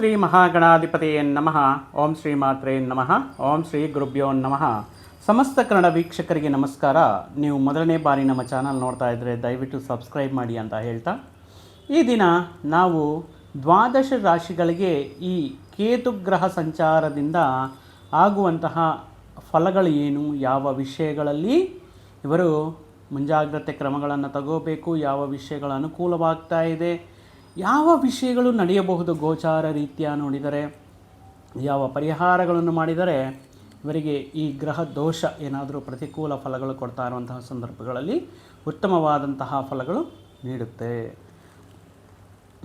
ಶ್ರೀ ಮಹಾಗಣಾಧಿಪತಿಯೇ ನಮಃ. ಓಂ ಶ್ರೀ ಮಾತ್ರೇ ನಮಃ. ಓಂ ಶ್ರೀ ಗುರುಭ್ಯೋ ನಮಃ. ಸಮಸ್ತ ಕನ್ನಡ ವೀಕ್ಷಕರಿಗೆ ನಮಸ್ಕಾರ. ನೀವು ಮೊದಲನೇ ಬಾರಿ ನಮ್ಮ ಚಾನಲ್ ನೋಡ್ತಾ ಇದ್ದರೆ ದಯವಿಟ್ಟು ಸಬ್ಸ್ಕ್ರೈಬ್ ಮಾಡಿ ಅಂತ ಹೇಳ್ತಾ. ಈ ದಿನ ನಾವು ದ್ವಾದಶ ರಾಶಿಗಳಿಗೆ ಈ ಕೇತುಗ್ರಹ ಸಂಚಾರದಿಂದ ಆಗುವಂತಹ ಫಲಗಳು ಏನು, ಯಾವ ವಿಷಯಗಳಲ್ಲಿ ಇವರು ಮುಂಜಾಗ್ರತೆ ಕ್ರಮಗಳನ್ನು ತಗೋಬೇಕು, ಯಾವ ವಿಷಯಗಳು ಅನುಕೂಲವಾಗ್ತಾ ಇದೆ ಯಾವ ವಿಷಯಗಳು ನಡೆಯಬಹುದು ಗೋಚಾರ ರೀತಿಯ ನೋಡಿದರೆ, ಯಾವ ಪರಿಹಾರಗಳನ್ನು ಮಾಡಿದರೆ ಇವರಿಗೆ ಈ ಗ್ರಹ ದೋಷ ಏನಾದರೂ ಪ್ರತಿಕೂಲ ಫಲಗಳು ಕೊಡ್ತಾ ಇರುವಂತಹ ಸಂದರ್ಭಗಳಲ್ಲಿ ಉತ್ತಮವಾದಂತಹ ಫಲಗಳು ನೀಡುತ್ತೆ.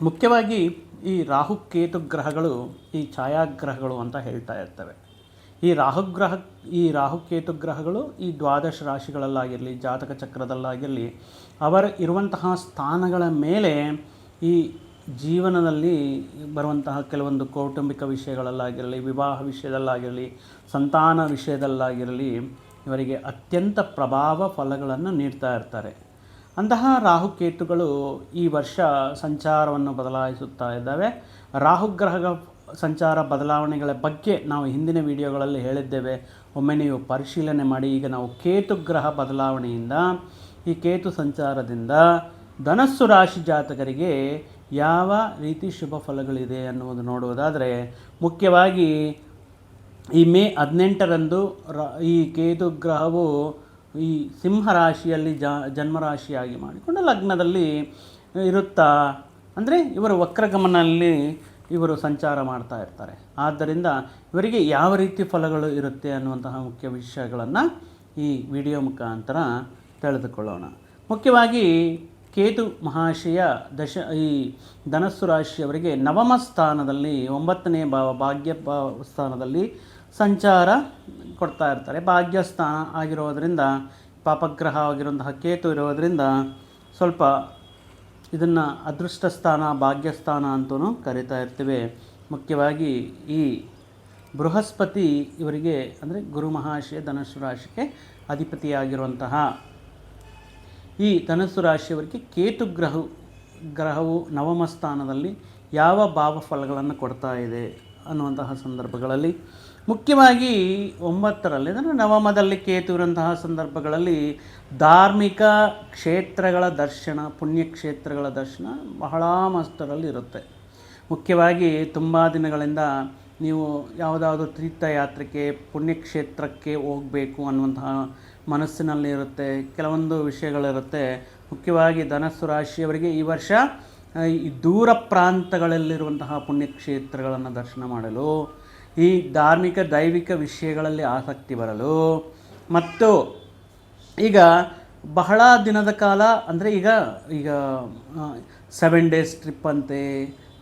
ಮುಖ್ಯವಾಗಿ ಈ ರಾಹುಕೇತು ಗ್ರಹಗಳು ಈ ಛಾಯಾಗ್ರಹಗಳು ಅಂತ ಹೇಳ್ತಾ ಇರ್ತವೆ. ಈ ರಾಹುಗ್ರಹ ಈ ರಾಹುಕೇತು ಗ್ರಹಗಳು ಈ ದ್ವಾದಶ ರಾಶಿಗಳಲ್ಲಾಗಿರಲಿ, ಜಾತಕ ಚಕ್ರದಲ್ಲಾಗಿರಲಿ, ಅವರ ಇರುವಂತಹ ಸ್ಥಾನಗಳ ಮೇಲೆ ಈ ಜೀವನದಲ್ಲಿ ಬರುವಂತಹ ಕೆಲವೊಂದು ಕೌಟುಂಬಿಕ ವಿಷಯಗಳಲ್ಲಾಗಿರಲಿ, ವಿವಾಹ ವಿಷಯದಲ್ಲಾಗಿರಲಿ, ಸಂತಾನ ವಿಷಯದಲ್ಲಾಗಿರಲಿ ಇವರಿಗೆ ಅತ್ಯಂತ ಪ್ರಭಾವ ಫಲಗಳನ್ನು ನೀಡ್ತಾ ಇರ್ತಾರೆ. ಅಂತಹ ರಾಹುಕೇತುಗಳು ಈ ವರ್ಷ ಸಂಚಾರವನ್ನು ಬದಲಾಯಿಸುತ್ತಾ ಇದ್ದಾವೆ. ರಾಹುಗ್ರಹ ಸಂಚಾರ ಬದಲಾವಣೆಗಳ ಬಗ್ಗೆ ನಾವು ಹಿಂದಿನ ವಿಡಿಯೋಗಳಲ್ಲಿ ಹೇಳಿದ್ದೇವೆ. ಒಮ್ಮೆ ನೀವು ಪರಿಶೀಲನೆ ಮಾಡಿ. ಈಗ ನಾವು ಕೇತುಗ್ರಹ ಬದಲಾವಣೆಯಿಂದ ಈ ಕೇತು ಸಂಚಾರದಿಂದ ಧನಸ್ಸು ರಾಶಿ ಜಾತಕರಿಗೆ ಯಾವ ರೀತಿ ಶುಭ ಫಲಗಳಿದೆ ಅನ್ನುವುದು ನೋಡುವುದಾದರೆ, ಮುಖ್ಯವಾಗಿ ಈ ಮೇ ಹದಿನೆಂಟರಂದು ರ, ಈ ಕೇತು ಗ್ರಹವು ಈ ಸಿಂಹ ರಾಶಿಯಲ್ಲಿ ಜ, ಜನ್ಮರಾಶಿಯಾಗಿ ಮಾಡಿಕೊಂಡು ಲಗ್ನದಲ್ಲಿ ಇರುತ್ತಾ, ಅಂದರೆ ಇವರು ವಕ್ರಗಮನಲ್ಲಿ ಇವರು ಸಂಚಾರ ಮಾಡ್ತಾ ಇರ್ತಾರೆ. ಆದ್ದರಿಂದ ಇವರಿಗೆ ಯಾವ ರೀತಿ ಫಲಗಳು ಇರುತ್ತೆ ಅನ್ನುವಂತಹ ಮುಖ್ಯ ವಿಷಯಗಳನ್ನು ಈ ವಿಡಿಯೋ ಮುಖಾಂತರ ತಿಳಿದುಕೊಳ್ಳೋಣ. ಮುಖ್ಯವಾಗಿ ಕೇತು ಮಹಾಶಯ ದಶ ಈ ಧನಸ್ಸು ರಾಶಿಯವರಿಗೆ ನವಮ ಸ್ಥಾನದಲ್ಲಿ, ಒಂಬತ್ತನೇ ಭಾವ ಭಾಗ್ಯ ಸ್ಥಾನದಲ್ಲಿ ಸಂಚಾರ ಕೊಡ್ತಾ ಇರ್ತಾರೆ. ಭಾಗ್ಯಸ್ಥಾನ ಆಗಿರೋದರಿಂದ, ಪಾಪಗ್ರಹ ಆಗಿರುವಂತಹ ಕೇತು ಇರೋದರಿಂದ ಸ್ವಲ್ಪ ಇದನ್ನು ಅದೃಷ್ಟ ಸ್ಥಾನ, ಭಾಗ್ಯಸ್ಥಾನ ಅಂತಲೂ ಕರಿತಾ ಇರ್ತೇವೆ. ಮುಖ್ಯವಾಗಿ ಈ ಬೃಹಸ್ಪತಿ ಇವರಿಗೆ ಅಂದರೆ ಗುರು ಮಹಾಶಯ ಧನುಸ್ಸು ರಾಶಿಗೆ ಅಧಿಪತಿಯಾಗಿರುವಂತಹ ಈ ಧನಸ್ಸು ರಾಶಿಯವರಿಗೆ ಕೇತು ಗ್ರಹ, ಗ್ರಹವು ನವಮ ಸ್ಥಾನದಲ್ಲಿ ಯಾವ ಭಾವಫಲಗಳನ್ನು ಕೊಡ್ತಾ ಇದೆ ಅನ್ನುವಂತಹ ಸಂದರ್ಭಗಳಲ್ಲಿ, ಮುಖ್ಯವಾಗಿ ಒಂಬತ್ತರಲ್ಲಿ, ಅಂದರೆ ನವಮದಲ್ಲಿ ಕೇತು ಇರುವಂತಹ ಸಂದರ್ಭಗಳಲ್ಲಿ ಧಾರ್ಮಿಕ ಕ್ಷೇತ್ರಗಳ ದರ್ಶನ, ಪುಣ್ಯಕ್ಷೇತ್ರಗಳ ದರ್ಶನ ಬಹಳ ಮಸ್ತರಲ್ಲಿ ಇರುತ್ತೆ. ಮುಖ್ಯವಾಗಿ ತುಂಬ ದಿನಗಳಿಂದ ನೀವು ಯಾವುದಾದ್ರೂ ತೀರ್ಥಯಾತ್ರೆಗೆ, ಪುಣ್ಯಕ್ಷೇತ್ರಕ್ಕೆ ಹೋಗಬೇಕು ಅನ್ನುವಂತಹ ಮನಸ್ಸಿನಲ್ಲಿ ಇರುತ್ತೆ ಕೆಲವೊಂದು ವಿಷಯಗಳಿರುತ್ತೆ. ಮುಖ್ಯವಾಗಿ ಧನಸ್ಸು ರಾಶಿಯವರಿಗೆ ಈ ವರ್ಷ ಈ ದೂರ ಪ್ರಾಂತಗಳಲ್ಲಿರುವಂತಹ ಪುಣ್ಯಕ್ಷೇತ್ರಗಳನ್ನು ದರ್ಶನ ಮಾಡಲು, ಈ ಧಾರ್ಮಿಕ, ದೈವಿಕ ವಿಷಯಗಳಲ್ಲಿ ಆಸಕ್ತಿ ಬರಲು, ಮತ್ತು ಈಗ ಬಹಳ ದಿನದ ಕಾಲ ಅಂದರೆ ಈಗ ಈಗ ಸೆವೆನ್ ಡೇಸ್ ಟ್ರಿಪ್ ಅಂತೆ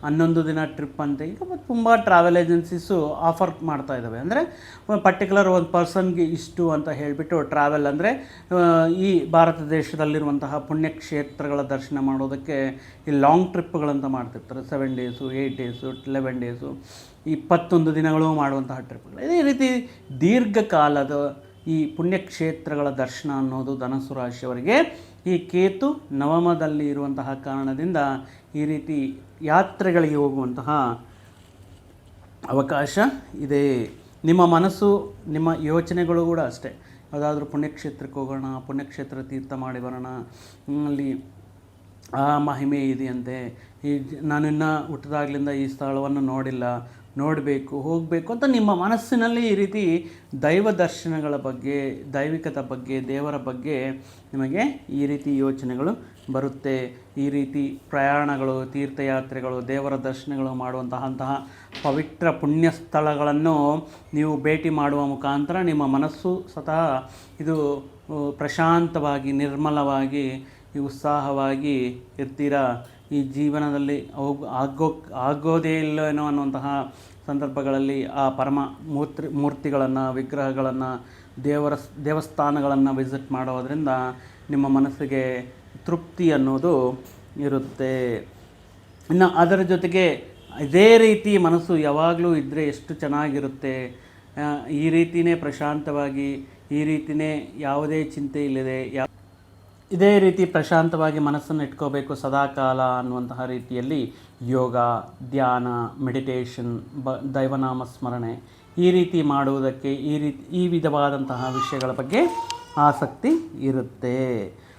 ಹನ್ನೊಂದು ದಿನ ಟ್ರಿಪ್ ಅಂತ ಈಗ ತುಂಬ ಟ್ರಾವೆಲ್ ಏಜೆನ್ಸೀಸು ಆಫರ್ ಮಾಡ್ತಾ ಇದ್ದಾವೆ ಅಂದರೆ ಪರ್ಟಿಕ್ಯುಲರ್ ಒಂದು ಪರ್ಸನ್ಗೆ ಇಷ್ಟು ಅಂತ ಹೇಳಿಬಿಟ್ಟು ಟ್ರಾವೆಲ್ ಅಂದರೆ ಈ ಭಾರತ ದೇಶದಲ್ಲಿರುವಂತಹ ಪುಣ್ಯಕ್ಷೇತ್ರಗಳ ದರ್ಶನ ಮಾಡೋದಕ್ಕೆ ಈ ಲಾಂಗ್ ಟ್ರಿಪ್ಗಳಂತ ಮಾಡ್ತಿರ್ತಾರೆ. Seven days eight days eleven days ಇಪ್ಪತ್ತೊಂದು ದಿನಗಳು ಮಾಡುವಂತಹ ಟ್ರಿಪ್ಗಳು ಇದೇ ರೀತಿ ದೀರ್ಘಕಾಲದ ಈ ಪುಣ್ಯಕ್ಷೇತ್ರಗಳ ದರ್ಶನ ಅನ್ನೋದು ಧನಸ್ಸು ರಾಶಿಯವರಿಗೆ ಈ ಕೇತು ನವಮದಲ್ಲಿ ಇರುವಂತಹ ಕಾರಣದಿಂದ ಈ ರೀತಿ ಯಾತ್ರೆಗಳಿಗೆ ಹೋಗುವಂತಹ ಅವಕಾಶ ಇದೆ. ನಿಮ್ಮ ಮನಸ್ಸು, ನಿಮ್ಮ ಯೋಚನೆಗಳು ಕೂಡ ಅಷ್ಟೇ. ಯಾವುದಾದ್ರೂ ಪುಣ್ಯಕ್ಷೇತ್ರಕ್ಕೆ ಹೋಗೋಣ, ಪುಣ್ಯಕ್ಷೇತ್ರ ತೀರ್ಥ ಮಾಡಿ ಬರೋಣ, ಅಲ್ಲಿ ಆ ಮಹಿಮೆ ಇದೆಯಂತೆ. ಈ ನಾನು ಇನ್ನೂ ಹುಟ್ಟಿದಾಗ್ಲಿಂದ ಈ ಸ್ಥಳವನ್ನು ನೋಡಿಲ್ಲ. ನೋಡಬೇಕು, ಹೋಗಬೇಕು ಅಂತ ನಿಮ್ಮ ಮನಸ್ಸಿನಲ್ಲಿ ಈ ರೀತಿ ದೈವ ದರ್ಶನಗಳ ಬಗ್ಗೆ, ದೈವಿಕದ ಬಗ್ಗೆ, ದೇವರ ಬಗ್ಗೆ ನಿಮಗೆ ಈ ರೀತಿ ಯೋಚನೆಗಳು ಬರುತ್ತೆ. ಈ ರೀತಿ ಪ್ರಯಾಣಗಳು, ತೀರ್ಥಯಾತ್ರೆಗಳು, ದೇವರ ದರ್ಶನಗಳು ಮಾಡುವಂತಹ ಪವಿತ್ರ ಪುಣ್ಯ ಸ್ಥಳಗಳನ್ನು ನೀವು ಭೇಟಿ ಮಾಡುವ ಮುಖಾಂತರ ನಿಮ್ಮ ಮನಸ್ಸು ಸ್ವತಃ ಇದು ಪ್ರಶಾಂತವಾಗಿ, ನಿರ್ಮಲವಾಗಿ, ಉತ್ಸಾಹವಾಗಿ ಇರ್ತೀರಾ? ಈ ಜೀವನದಲ್ಲಿ ಆಗೋ ಆಗೋದೇ ಇಲ್ಲವೇನೋ ಅನ್ನುವಂತಹ ಸಂದರ್ಭಗಳಲ್ಲಿ ಆ ಪರಮ ಮೂರ್ತಿ ಮೂರ್ತಿಗಳನ್ನು, ವಿಗ್ರಹಗಳನ್ನು, ದೇವರ ದೇವಸ್ಥಾನಗಳನ್ನು ವಿಸಿಟ್ ಮಾಡೋದರಿಂದ ನಿಮ್ಮ ಮನಸ್ಸಿಗೆ ತೃಪ್ತಿ ಅನ್ನೋದು ಇರುತ್ತೆ. ಇನ್ನು ಅದರ ಜೊತೆಗೆ ಇದೇ ರೀತಿ ಮನಸ್ಸು ಯಾವಾಗಲೂ ಇದ್ದರೆ ಎಷ್ಟು ಚೆನ್ನಾಗಿರುತ್ತೆ. ಈ ರೀತಿಯೇ ಪ್ರಶಾಂತವಾಗಿ, ಈ ರೀತಿಯೇ ಯಾವುದೇ ಚಿಂತೆ ಇಲ್ಲದೆ ಯಾವ ಇದೇ ರೀತಿ ಪ್ರಶಾಂತವಾಗಿ ಮನಸ್ಸನ್ನು ಇಟ್ಕೋಬೇಕು ಸದಾಕಾಲ ಅನ್ನುವಂತಹ ರೀತಿಯಲ್ಲಿ ಯೋಗ, ಧ್ಯಾನ, ಮೆಡಿಟೇಷನ್, ಬ, ದೈವನಾಮ ಸ್ಮರಣೆ ಈ ರೀತಿ ಮಾಡುವುದಕ್ಕೆ ಈ ರೀತಿ, ಈ ವಿಧವಾದಂತಹ ವಿಷಯಗಳ ಬಗ್ಗೆ ಆಸಕ್ತಿ ಇರುತ್ತೆ.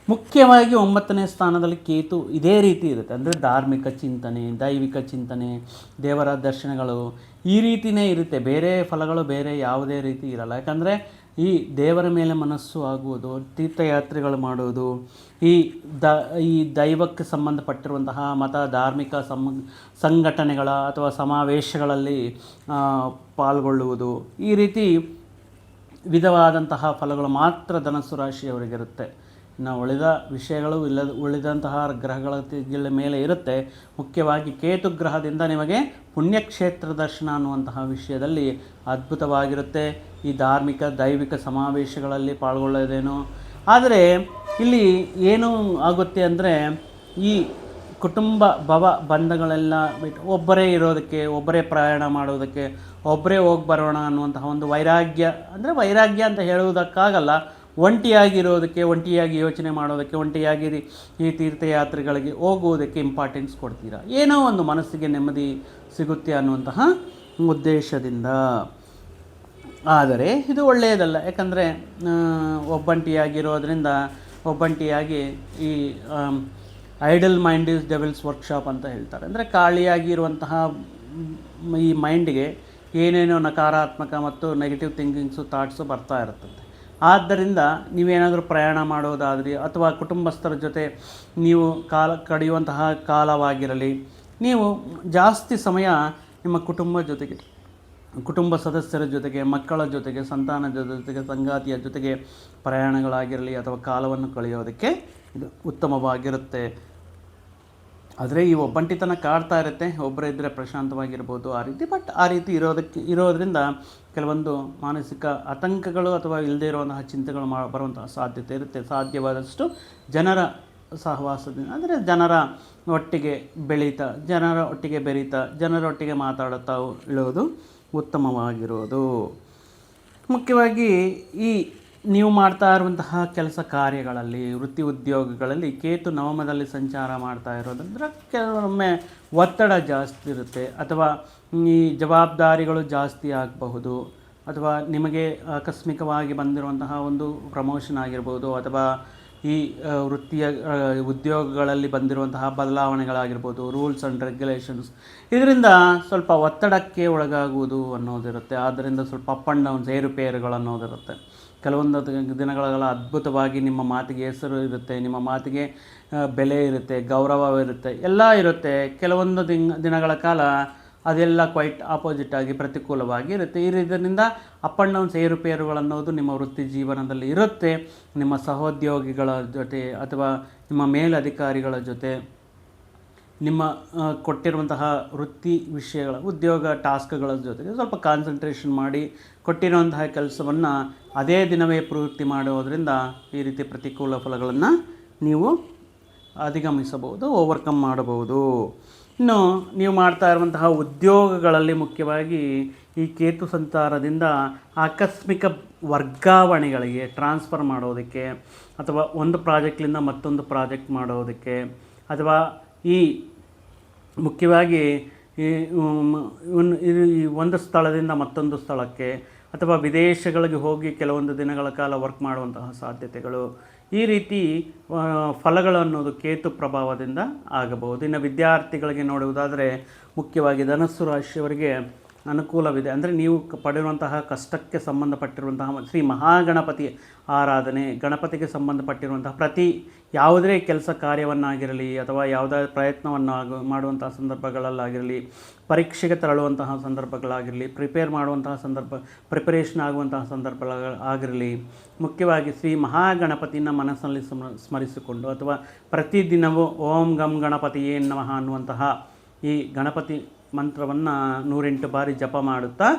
ಮುಖ್ಯವಾಗಿ ಒಂಬತ್ತನೇ ಸ್ಥಾನದಲ್ಲಿ ಕೇತು ಇದೇ ರೀತಿ ಇರುತ್ತೆ. ಅಂದರೆ ಧಾರ್ಮಿಕ ಚಿಂತನೆ, ದೈವಿಕ ಚಿಂತನೆ, ದೇವರ ದರ್ಶನಗಳು ಈ ರೀತಿಯೇ ಇರುತ್ತೆ. ಬೇರೆ ಫಲಗಳು ಬೇರೆ ಯಾವುದೇ ರೀತಿ ಇರಲ್ಲ. ಯಾಕಂದರೆ ಈ ದೇವರ ಮೇಲೆ ಮನಸ್ಸು ಆಗುವುದು, ತೀರ್ಥಯಾತ್ರೆಗಳು ಮಾಡುವುದು, ಈ ದ, ಈ ದೈವಕ್ಕೆ ಸಂಬಂಧಪಟ್ಟಿರುವಂತಹ ಮತ, ಧಾರ್ಮಿಕ ಸಂಘಟನೆಗಳ ಅಥವಾ ಸಮಾವೇಶಗಳಲ್ಲಿ ಪಾಲ್ಗೊಳ್ಳುವುದು. ಈ ರೀತಿ ವಿಧವಾದಂತಹ ಫಲಗಳು ಮಾತ್ರ ಧನಸ್ಸು ರಾಶಿಯವರಿಗಿರುತ್ತೆ. ಇನ್ನು ಉಳಿದ ವಿಷಯಗಳು ಇಲ್ಲದ ಉಳಿದಂತಹ ಗ್ರಹಗಳ ಮೇಲೆ ಇರುತ್ತೆ. ಮುಖ್ಯವಾಗಿ ಕೇತು ಗ್ರಹದಿಂದ ನಿಮಗೆ ಪುಣ್ಯಕ್ಷೇತ್ರ ದರ್ಶನ ಅನ್ನುವಂತಹ ವಿಷಯದಲ್ಲಿ ಅದ್ಭುತವಾಗಿರುತ್ತೆ. ಈ ಧಾರ್ಮಿಕ, ದೈವಿಕ ಸಮಾವೇಶಗಳಲ್ಲಿ ಪಾಲ್ಗೊಳ್ಳೋದೇನು? ಆದರೆ ಇಲ್ಲಿ ಏನು ಆಗುತ್ತೆ ಅಂದರೆ ಈ ಕುಟುಂಬ, ಭವ ಬಂಧಗಳೆಲ್ಲ ಬಿಟ್ಟು ಒಬ್ಬರೇ ಇರೋದಕ್ಕೆ, ಒಬ್ಬರೇ ಪ್ರಯಾಣ ಮಾಡೋದಕ್ಕೆ, ಒಬ್ಬರೇ ಹೋಗಿ ಬರೋಣ ಅನ್ನುವಂತಹ ಒಂದು ವೈರಾಗ್ಯ, ಅಂದರೆ ವೈರಾಗ್ಯ ಅಂತ ಹೇಳುವುದಕ್ಕಾಗಲ್ಲ. ಒಂಟಿಯಾಗಿರೋದಕ್ಕೆ, ಒಂಟಿಯಾಗಿ ಯೋಚನೆ ಮಾಡೋದಕ್ಕೆ ಒಂಟಿಯಾಗಿ ಈ ತೀರ್ಥಯಾತ್ರೆಗಳಿಗೆ ಹೋಗುವುದಕ್ಕೆ ಇಂಪಾರ್ಟೆನ್ಸ್ ಕೊಡ್ತೀರಾ? ಏನೋ ಒಂದು ಮನಸ್ಸಿಗೆ ನೆಮ್ಮದಿ ಸಿಗುತ್ತೆ ಅನ್ನುವಂತಹ ಉದ್ದೇಶದಿಂದ. ಆದರೆ ಇದು ಒಳ್ಳೆಯದಲ್ಲ. ಯಾಕಂದರೆ ಒಬ್ಬಂಟಿಯಾಗಿರೋದ್ರಿಂದ ಒಬ್ಬಂಟಿಯಾಗಿ ಈ idle mind is devil's workshop ಅಂತ ಹೇಳ್ತಾರೆ. ಅಂದರೆ ಖಾಲಿಯಾಗಿರುವಂತಹ ಈ ಮೈಂಡ್ಗೆ ಏನೇನೋ ನಕಾರಾತ್ಮಕ ಮತ್ತು ನೆಗೆಟಿವ್ ಥಿಂಕಿಂಗ್ಸು ಥಾಟ್ಸು ಬರ್ತಾ ಇರ್ತದೆ. ಆದ್ದರಿಂದ ನೀವೇನಾದರೂ ಪ್ರಯಾಣ ಮಾಡೋದಾದ್ರಿ ಅಥವಾ ಕುಟುಂಬಸ್ಥರ ಜೊತೆ ನೀವು ಕಾಲ ಕಳೆಯುವಂತಹ ಕಾಲವಾಗಿರಲಿ, ನೀವು ಜಾಸ್ತಿ ಸಮಯ ನಿಮ್ಮ ಕುಟುಂಬ ಜೊತೆಗೆ, ಕುಟುಂಬ ಸದಸ್ಯರ ಜೊತೆಗೆ, ಮಕ್ಕಳ ಜೊತೆಗೆ, ಸಂತಾನ ಜೊತೆಗೆ, ಸಂಗಾತಿಯ ಜೊತೆಗೆ ಪ್ರಯಾಣಗಳಾಗಿರಲಿ ಅಥವಾ ಕಾಲವನ್ನು ಕಳೆಯೋದಕ್ಕೆ ಇದು ಉತ್ತಮವಾಗಿರುತ್ತೆ. ಆದರೆ ಈ ಒಬ್ಬಂಟಿತನ ಕಾಡ್ತಾ ಇರುತ್ತೆ ಒಬ್ಬರೇ ಇದ್ದರೆ ಪ್ರಶಾಂತವಾಗಿರ್ಬೋದು ಆ ರೀತಿ. ಬಟ್ ಆ ರೀತಿ ಇರೋದಕ್ಕೆ, ಇರೋದರಿಂದ ಕೆಲವೊಂದು ಮಾನಸಿಕ ಆತಂಕಗಳು ಅಥವಾ ಇಲ್ಲದೇ ಇರುವಂತಹ ಚಿಂತೆಗಳು ಮಾ ಬರುವಂತಹ ಸಾಧ್ಯತೆ ಇರುತ್ತೆ. ಸಾಧ್ಯವಾದಷ್ಟು ಜನರ ಸಹವಾಸದಿಂದ, ಅಂದರೆ ಜನರ ಒಟ್ಟಿಗೆ ಬೆಳೀತಾ, ಜನರ ಒಟ್ಟಿಗೆ ಬೆರೀತಾ, ಜನರ ಒಟ್ಟಿಗೆ ಮಾತಾಡುತ್ತಾ ಇಳೋದು ಉತ್ತಮವಾಗಿರೋದು. ಮುಖ್ಯವಾಗಿ ಈ ನೀವು ಮಾಡ್ತಾ ಇರುವಂತಹ ಕೆಲಸ ಕಾರ್ಯಗಳಲ್ಲಿ, ವೃತ್ತಿ ಉದ್ಯೋಗಗಳಲ್ಲಿ ಕೇತು ನವಮದಲ್ಲಿ ಸಂಚಾರ ಮಾಡ್ತಾ ಇರೋದಂದ್ರೆ ಕೆಲವೊಮ್ಮೆ ಒತ್ತಡ ಜಾಸ್ತಿ ಇರುತ್ತೆ. ಅಥವಾ ಈ ಜವಾಬ್ದಾರಿಗಳು ಜಾಸ್ತಿ ಆಗಬಹುದು. ಅಥವಾ ನಿಮಗೆ ಆಕಸ್ಮಿಕವಾಗಿ ಬಂದಿರುವಂತಹ ಒಂದು ಪ್ರಮೋಷನ್ ಆಗಿರ್ಬೋದು, ಅಥವಾ ಈ ವೃತ್ತಿಯ ಉದ್ಯೋಗಗಳಲ್ಲಿ ಬಂದಿರುವಂತಹ ಬದಲಾವಣೆಗಳಾಗಿರ್ಬೋದು, ರೂಲ್ಸ್ ಆ್ಯಂಡ್ ರೆಗ್ಯುಲೇಷನ್ಸ್. ಇದರಿಂದ ಸ್ವಲ್ಪ ಒತ್ತಡಕ್ಕೆ ಒಳಗಾಗುವುದು ಅನ್ನೋದಿರುತ್ತೆ. ಆದ್ದರಿಂದ ಸ್ವಲ್ಪ ಅಪ್ ಆ್ಯಂಡ್ ಡೌನ್ಸ್, ಏರುಪೇರುಗಳು ಅನ್ನೋದಿರುತ್ತೆ. ಕೆಲವೊಂದು ದಿನಗಳ ಅದ್ಭುತವಾಗಿ ನಿಮ್ಮ ಮಾತಿಗೆ ಹೆಸರು ಇರುತ್ತೆ, ನಿಮ್ಮ ಮಾತಿಗೆ ಬೆಲೆ ಇರುತ್ತೆ ಗೌರವವಿರುತ್ತೆ ಎಲ್ಲ ಇರುತ್ತೆ. ಕೆಲವೊಂದು ದಿನ, ದಿನಗಳ ಕಾಲ ಅದೆಲ್ಲ ಕ್ವೈಟ್ ಆಪೋಸಿಟ್ ಆಗಿ ಪ್ರತಿಕೂಲವಾಗಿ ಇರುತ್ತೆ. ಈ ಇದರಿಂದ ಅಪ್ ಆ್ಯಂಡ್ ಡೌನ್ಸ್ ಏರುಪೇರುಗಳನ್ನೋದು ನಿಮ್ಮ ವೃತ್ತಿ ಜೀವನದಲ್ಲಿ ಇರುತ್ತೆ. ನಿಮ್ಮ ಸಹೋದ್ಯೋಗಿಗಳ ಜೊತೆ ಅಥವಾ ನಿಮ್ಮ ಮೇಲಧಿಕಾರಿಗಳ ಜೊತೆ ನಿಮ್ಮ ಕೊಟ್ಟಿರುವಂತಹ ವೃತ್ತಿ ವಿಷಯಗಳ, ಉದ್ಯೋಗ ಟಾಸ್ಕ್ಗಳ ಜೊತೆಗೆ ಸ್ವಲ್ಪ ಕಾನ್ಸಂಟ್ರೇಷನ್ ಮಾಡಿ ಕೊಟ್ಟಿರುವಂತಹ ಕೆಲಸವನ್ನು ಅದೇ ದಿನವೇ ಪ್ರವೃತ್ತಿ ಮಾಡೋದರಿಂದ ಈ ರೀತಿ ಪ್ರತಿಕೂಲ ಫಲಗಳನ್ನು ನೀವು ಅಧಿಗಮಿಸಬಹುದು ಓವರ್ಕಮ್ ಮಾಡಬಹುದು. ಇನ್ನು ನೀವು ಮಾಡ್ತಾ ಇರುವಂತಹ ಉದ್ಯೋಗಗಳಲ್ಲಿ ಮುಖ್ಯವಾಗಿ ಈ ಕೇತು ಸಂಚಾರದಿಂದ ಆಕಸ್ಮಿಕ ವರ್ಗಾವಣೆಗಳಿಗೆ ಟ್ರಾನ್ಸ್ಫರ್ ಮಾಡೋದಕ್ಕೆ ಅಥವಾ ಒಂದು ಪ್ರಾಜೆಕ್ಟ್ಲಿಂದ ಮತ್ತೊಂದು ಪ್ರಾಜೆಕ್ಟ್ ಮಾಡೋದಕ್ಕೆ ಅಥವಾ ಈ ಮುಖ್ಯವಾಗಿ ಈ ಒಂದು ಸ್ಥಳದಿಂದ ಮತ್ತೊಂದು ಸ್ಥಳಕ್ಕೆ ಅಥವಾ ವಿದೇಶಗಳಿಗೆ ಹೋಗಿ ಕೆಲವೊಂದು ದಿನಗಳ ಕಾಲ ವರ್ಕ್ ಮಾಡುವಂತಹ ಸಾಧ್ಯತೆಗಳು ಈ ರೀತಿ ಫಲಗಳು ಅನ್ನೋದು ಕೇತು ಪ್ರಭಾವದಿಂದ ಆಗಬಹುದು. ಇನ್ನು ವಿದ್ಯಾರ್ಥಿಗಳಿಗೆ ನೋಡುವುದಾದರೆ ಮುಖ್ಯವಾಗಿ ಧನಸ್ಸು ರಾಶಿಯವರಿಗೆ ಅನುಕೂಲವಿದೆ. ಅಂದರೆ ನೀವು ಪಡೆಯುವಂತಹ ಕಷ್ಟಕ್ಕೆ ಸಂಬಂಧಪಟ್ಟಿರುವಂತಹ ಶ್ರೀ ಮಹಾಗಣಪತಿ ಆರಾಧನೆ, ಗಣಪತಿಗೆ ಸಂಬಂಧಪಟ್ಟಿರುವಂತಹ ಪ್ರತಿ ಯಾವುದೇ ಕೆಲಸ ಕಾರ್ಯವನ್ನಾಗಿರಲಿ ಅಥವಾ ಯಾವುದೇ ಪ್ರಯತ್ನವನ್ನು ಆಗ ಮಾಡುವಂತಹ ಸಂದರ್ಭಗಳಲ್ಲಾಗಿರಲಿ, ಪರೀಕ್ಷೆಗೆ ತೆರಳುವಂತಹ ಸಂದರ್ಭಗಳಾಗಿರಲಿ, ಪ್ರಿಪೇರ್ ಮಾಡುವಂತಹ ಸಂದರ್ಭ, ಪ್ರಿಪರೇಷನ್ ಆಗುವಂತಹ ಸಂದರ್ಭಗಳ ಆಗಿರಲಿ, ಮುಖ್ಯವಾಗಿ ಶ್ರೀ ಮಹಾಗಣಪತಿನ ಮನಸ್ಸಲ್ಲಿ ಸ್ಮ, ಸ್ಮರಿಸಿಕೊಂಡು ಅಥವಾ ಪ್ರತಿದಿನವೂ ಓಂ ಗಂ ಗಣಪತಿಯೇ ನಮಃ ಅನ್ನುವಂತಹ ಈ ಗಣಪತಿ ಮಂತ್ರವನ್ನು ನೂರೆಂಟು ಬಾರಿ ಜಪ ಮಾಡುತ್ತಾ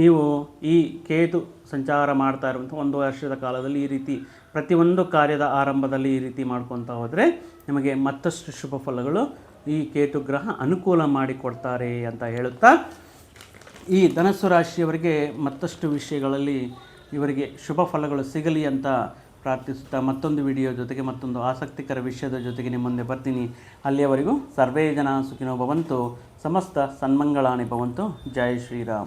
ನೀವು ಈ ಕೇತು ಸಂಚಾರ ಮಾಡ್ತಾ ಇರುವಂಥ ಒಂದು ವರ್ಷದ ಕಾಲದಲ್ಲಿ ಈ ರೀತಿ ಪ್ರತಿಯೊಂದು ಕಾರ್ಯದ ಆರಂಭದಲ್ಲಿ ಈ ರೀತಿ ಮಾಡ್ಕೊತಾ ಹೋದರೆ ನಿಮಗೆ ಮತ್ತಷ್ಟು ಶುಭ ಫಲಗಳು ಈ ಕೇತು ಗ್ರಹ ಅನುಕೂಲ ಮಾಡಿಕೊಡ್ತಾರೆ ಅಂತ ಹೇಳುತ್ತಾ ಈ ಧನಸ್ಸು ರಾಶಿಯವರಿಗೆ ಮತ್ತಷ್ಟು ವಿಷಯಗಳಲ್ಲಿ ಇವರಿಗೆ ಶುಭ ಫಲಗಳು ಸಿಗಲಿ ಅಂತ ಪ್ರಾರ್ಥಿಸುತ್ತಾ ಮತ್ತೊಂದು ವಿಡಿಯೋ ಜೊತೆಗೆ ಮತ್ತೊಂದು ಆಸಕ್ತಿಕರ ವಿಷಯದ ಜೊತೆಗೆ ನಿಮ್ಮ ಮುಂದೆ ಬರ್ತೀನಿ. ಅಲ್ಲಿಯವರೆಗೂ ಸರ್ವೇ ಜನ ಸುಖಿನೋ ಭವಂತು. ಸಮಸ್ತ ಸನ್ಮಂಗಳಾನಿ ಭವಂತು. ಜೈ ಶ್ರೀರಾಮ್.